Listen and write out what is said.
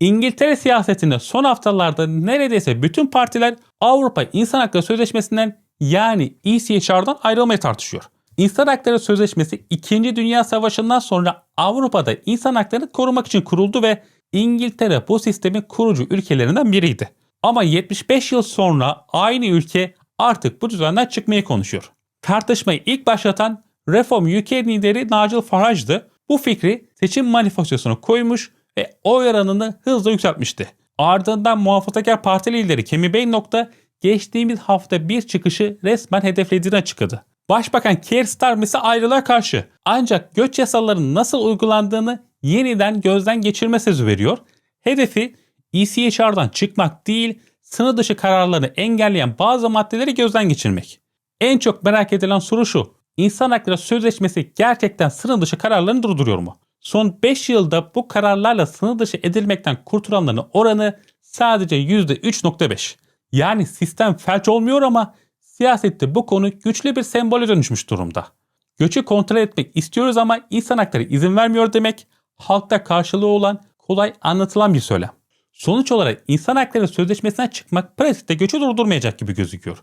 İngiltere siyasetinde son haftalarda neredeyse bütün partiler Avrupa İnsan Hakları Sözleşmesi'nden yani ECHR'dan ayrılmayı tartışıyor. İnsan Hakları Sözleşmesi 2. Dünya Savaşı'ndan sonra Avrupa'da insan haklarını korumak için kuruldu ve İngiltere bu sistemin kurucu ülkelerinden biriydi. Ama 75 yıl sonra aynı ülke artık bu düzenden çıkmayı konuşuyor. Tartışmayı ilk başlatan Reform UK lideri Nigel Farage'dı. Bu fikri seçim manifestosuna koymuş ve oy oranını hızla yükseltmişti. Ardından muhafazakar parti lideri Kemi Beynock geçtiğimiz hafta bir çıkışı resmen hedeflediğini açıkladı. Başbakan Keir Starmer ise ayrılığa karşı ancak göç yasalarının nasıl uygulandığını yeniden gözden geçirme sözü veriyor. Hedefi ECHR'dan çıkmak değil, sınır dışı kararlarını engelleyen bazı maddeleri gözden geçirmek. En çok merak edilen soru şu. İnsan Hakları Sözleşmesi gerçekten sınır dışı kararlarını durduruyor mu? Son 5 yılda bu kararlarla sınır dışı edilmekten kurtulanların oranı sadece %3.5. Yani sistem felç olmuyor ama siyasette bu konu güçlü bir sembole dönüşmüş durumda. Göçü kontrol etmek istiyoruz ama insan hakları izin vermiyor demek halkta karşılığı olan kolay anlatılan bir söylem. Sonuç olarak insan hakları sözleşmesinden çıkmak pratikte göçü durdurmayacak gibi gözüküyor.